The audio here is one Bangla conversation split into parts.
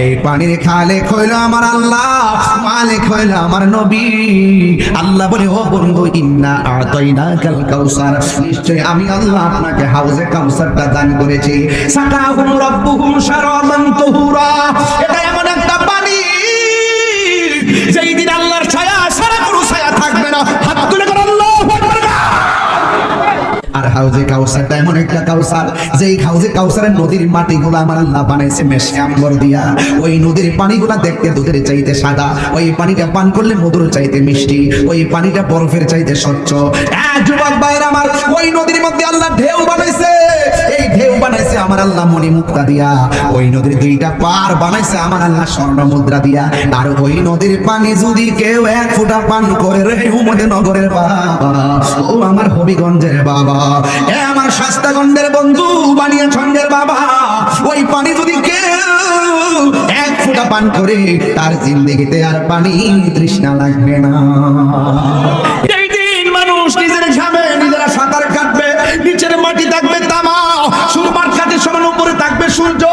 এই পানির খালে খইল আমার আল্লাহ মালে খইল আমার নবী। আল্লাহ বলে, ও বন্ধু, ইন্না আতাইনা কাল কাউসার। নিশ্চয় আমি আল্লাহ আপনাকে হাউজে কাউসারটা দান করেছি। সাকাহুম রাব্বুহুম শারামান তুহুরা। এটা হাউজে কাউসারটা এমন একটা কাউসার। যেই হাউজে কাউসারের নদীর মাটিগুলো আমার আল্লাহ বানাইছে মেশে আম্বর দিয়া। ওই নদীর পানিগুলা দেখতে দুধের চাইতে সাদা। ওই পানিটা পান করলে মধুর চাইতে মিষ্টি। ওই পানিটা বরফের চাইতে স্বচ্ছ। যুবক ভাইয়ের আমার, ওই নদীর মধ্যে আল্লাহ ঢেউ বানাইছে। আমার আল্লাহ মণি মুক্তা দিয়া, ওই নদীর দুইটা পার বানাইছে আমার আল্লাহ স্বর্ণ মুদ্রা দিয়া। আর ওই নদীর পানি যদি কেউ এক ফোঁটা পান করে রে উমদে নগরের বাবা, ও আমার হবিগঞ্জের বাবা, এ আমার শাস্তাগঞ্জের বন্ধু, বানিয়া ছন্দের বাবা। ওই পানি যদি কেউ এক ফোঁটা পান করে, তার জিন্দেগিতে আর পানি তৃষ্ণা লাগবে না। মানুষ নিজের ঘামে নিজেরা সাঁতার কাটবে, নিচের মাটি থাকবে সূর্য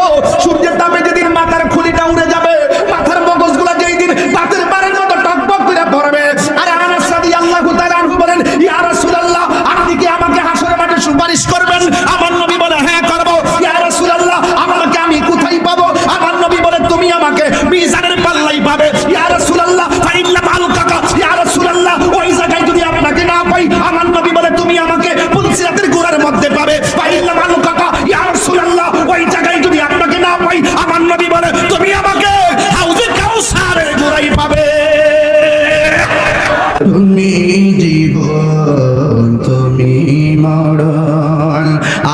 তুমি মরণ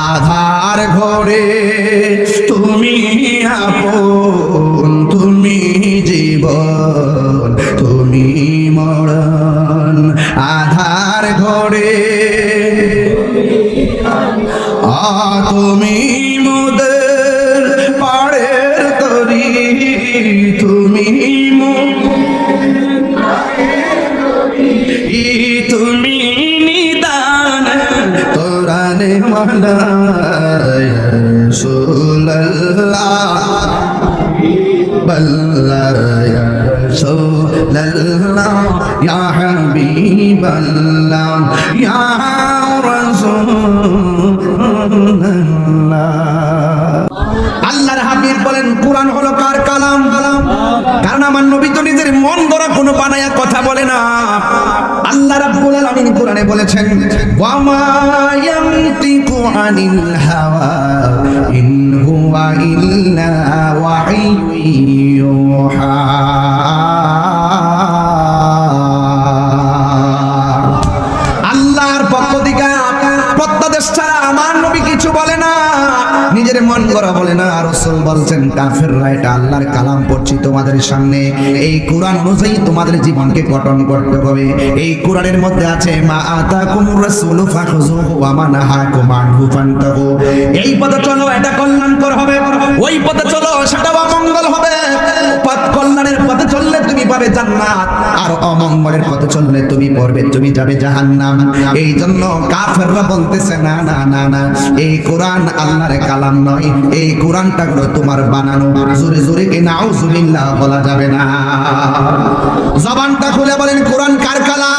আধার ঘরে, তুমি আপন, তুমি জীবন, তুমি মরণ আধার ঘরে। তুমি মোদের পাড়ের তরি, তুমি তুমি আল্লাহর হাবিব বলেন, কোরআন হলো কার কালাম? কালাম কারণ আমার নবী তো নিজের মন গড়া কোনো বানায়া ইউহা। আল্লাহর পক্ষ থেকে প্রত্যাদেশ ছাড়া আমার নবী কিছু বলে না। নিজের মন করা বলে না রসুল বলছেন, কাফেররা এটা আল্লাহর কালাম পড়ছি তোমাদের সামনে। এই কোরআন অনুযায়ী তোমাদের জীবনকে গঠন করতে হবে। এই কোরআনের মধ্যে আছে, মা আতা কুমুর রাসূলু ফাখুযুহু ওয়া মা নাহাকুম আনহু ফান্তাহু। এই পথে চলো, এটা কল্যাণকর হবে। ওই পথে চলো সেটা অমঙ্গল হবে। পাবে জান্নাত। আর অমঙ্গলের পথে চললে তুমি পড়বে তুমি যাবে জাহান্নাম। এই জন্য কাফেররা বলতেছে, না না না না, এই কোরআন আল্লাহর কালাম নয়। এই কোরআনটা হলো তোমার বানানো। জোরে জোরে কি নাউজুবিল্লাহ বলা যাবে না। জবানটা খুলে বলেন, কোরআন কার কালাম?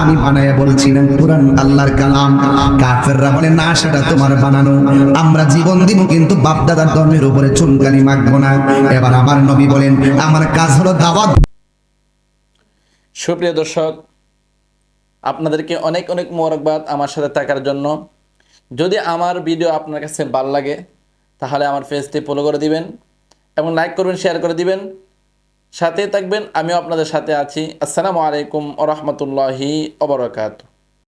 আমি বানায় বলছি না, কোরআন আল্লাহর কালাম। কাফেররা বলে, না, সেটা তোমার বানানো। আমরা জীবন দিব কিন্তু বাপদাদার ধর্মের উপরে চুনকানি মাখবো না। এবার আমার নবী বলেন, আমার কাজ হলো দাওয়াত। সুপ্রিয় দর্শক, আপনাদেরকে অনেক অনেক মোবারকবাদ আমার সাথে থাকার জন্য। যদি আমার ভিডিও আপনার কাছে ভালো লাগে, তাহলে আমার পেজটি ফলো করে দিবেন এবং লাইক করবেন, শেয়ার করে দিবেন। সাথে থাকবেন আমিও আপনাদের সাথে আছি। আসসালামু আলাইকুম রহমতুল্লাহি ওবরাকাতু